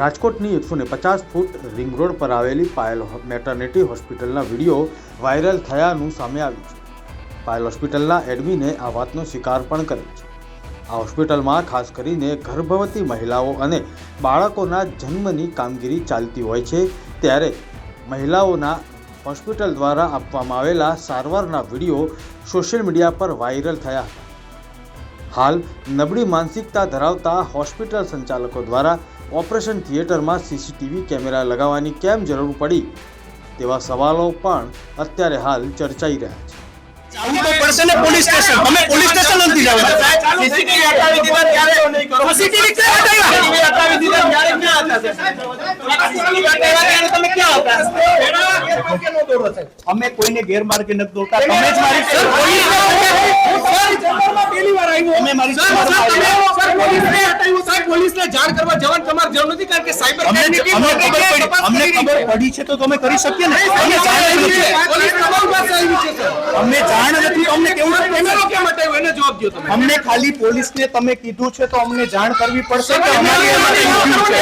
રાજકોટની એકસો ને પચાસ ફૂટ રિંગ રોડ પર આવેલી પાયલ મેટર્નિટી હોસ્પિટલના વીડિયો વાયરલ થયાનું સામે આવ્યું છે. પાયલ હોસ્પિટલના એડમિને આ વાતનો સ્વીકાર પણ કર્યો છે. આ હોસ્પિટલમાં ખાસ કરીને ગર્ભવતી મહિલાઓ અને બાળકોના જન્મની કામગીરી ચાલતી હોય છે, ત્યારે મહિલાઓના હોસ્પિટલ દ્વારા આપવામાં આવેલા સારવારના વીડિયો સોશિયલ મીડિયા પર વાયરલ થયા હતા. હાલ નબળી માનસિકતા ધરાવતા હોસ્પિટલ સંચાલકો દ્વારા ઓપરેશન થિયેટરમાં સીસીટીવી કેમેરા લગાવવાની કેમ જરૂર પડી? તેવા સવાલો પણ અત્યારે હાલ ચર્ચાઈ રહ્યા છે. જવું તો પડશે ને પોલીસ સ્ટેશન. અમે પોલીસ સ્ટેશન નથી જવાના સીસીટીવી હટાવી દીધા ત્યારે સીસીટીવી ક્યાં હટાવ્યા? હટાવી દીધા ત્યારે ક્યાં હતા સીસીટીવી હટાવ્યા ત્યારે તમે ક્યાં હતા? અમે કોઈને ગેરમાર્ગે નથી તમે જ મારી સર, પોલીસ અમે મારી સર, ચેમ્બરમાં સર, તમે- આવ્યા. સર, પોલીસને હટાવ્યું, સાહેબ, પોલીસને જાણ કરવા જવાની તમારે જરૂર નથી કારણ કે સાયબર અમને અમને ખબર પડી. અમને ખબર પડી છે તો તમે કરી શકીએ ને? અમને જાણ નથી. આવી. અમને જાણ નથી અમને કેવું કેમેરો કેમ હટાવ્યો એને જવાબ દો તમે. અમને ખાલી પોલીસને તમે કીધું છે તો અમને જાણ કરવી પડશે કે અમારી અમારી issue છે.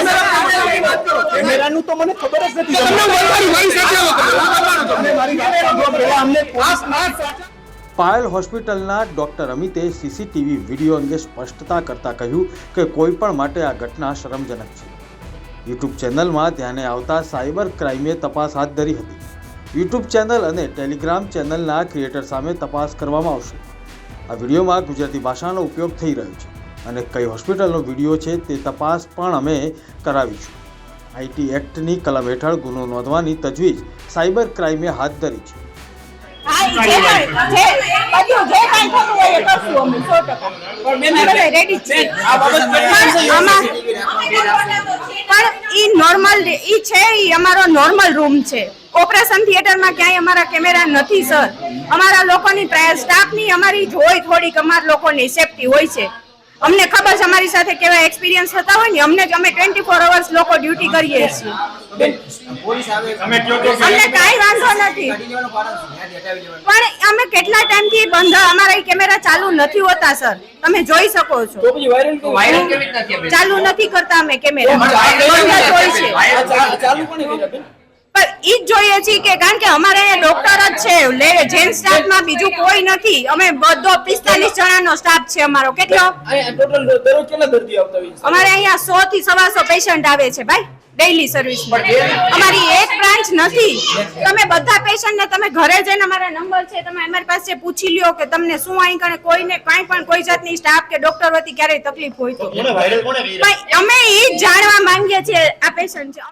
કેમેરાનું તો મને ખબર જ નથી. તમને મારી મારી સાથે આવો તમે. મારી વાત સાંભળો. પહેલા અમને પોલીસ પાયલ હોસ્પિટલના ડોક્ટર અમિતે સીસીટીવી વીડિયો અંગે સ્પષ્ટતા કરતા કહ્યું કે કોઈ પણ માટે આ ઘટના શરમજનક છે. યુટ્યુબ ચેનલમાં ધ્યાને આવતા સાયબર ક્રાઇમે તપાસ હાથ ધરી હતી. યુટ્યુબ ચેનલ અને ટેલિગ્રામ ચેનલના ક્રિએટર સામે તપાસ કરવામાં આવશે. આ વિડીયોમાં ગુજરાતી ભાષાનો ઉપયોગ થઈ રહ્યો છે અને કઈ હોસ્પિટલનો વીડિયો છે તે તપાસ પણ અમે કરાવીશું. આઈટી એક્ટની કલમ હેઠળ ગુનો નોંધવાની તજવીજ સાયબર ક્રાઇમે હાથ ધરી છે. હા, ઈ છે? ઈ અમારો નોર્મલ રૂમ છે. ઓપરેશન થિયેટરમાં ક્યાંય અમારા કેમેરા નથી સર અમારા લોકોની સ્ટાફની અમારી જ હોય થોડીક અમારા લોકોની સેફટી હોય છે. અમને ખબર છે અમારી સાથે કેવા એક્સપિરિયન્સ થતા હોય ને અમને જ અમે ટ્વેન્ટી ફોર અવર્સ લોકો ડ્યુટી કરીએ છીએ. અમને કાંઈ વાંધો નથી. પણ અમે કેટલા ટાઈમથી બંધ અમારા કેમેરા ચાલુ નથી હોતા સર તમે જોઈ શકો છો. ચાલુ નથી કરતા અમે કેમેરા બંધ હોય છે. ઈ જ જોઈએ છીએ કે કારણ કે અમારે ડોક્ટર જ છે લે જેન સ્ટાફમાં બીજું કોઈ નથી. અમે બધો પિસ્તાલીસ જણાનો સ્ટાફ છે અમારો. કેટલો? અમારે અહીંયા સો થી સવાસો પેશન્ટ આવે છે ભાઈ ડેઈલી સર્વિસ અમારી એક બ્રાન્ચ નથી. તમે બધા પેશન્ટને તમે ઘરે જઈને અમારા નંબર છે તમે અમારી પાસે પૂછી લ્યો કે તમને શું અહીં કણે કોઈને કાંઈ પણ કોઈ જાતની સ્ટાફ કે ડોક્ટર વતી ક્યારેય તકલીફ હોય તો. અમે એ જાણવા માંગીએ છીએ આ પેશન્ટ છે.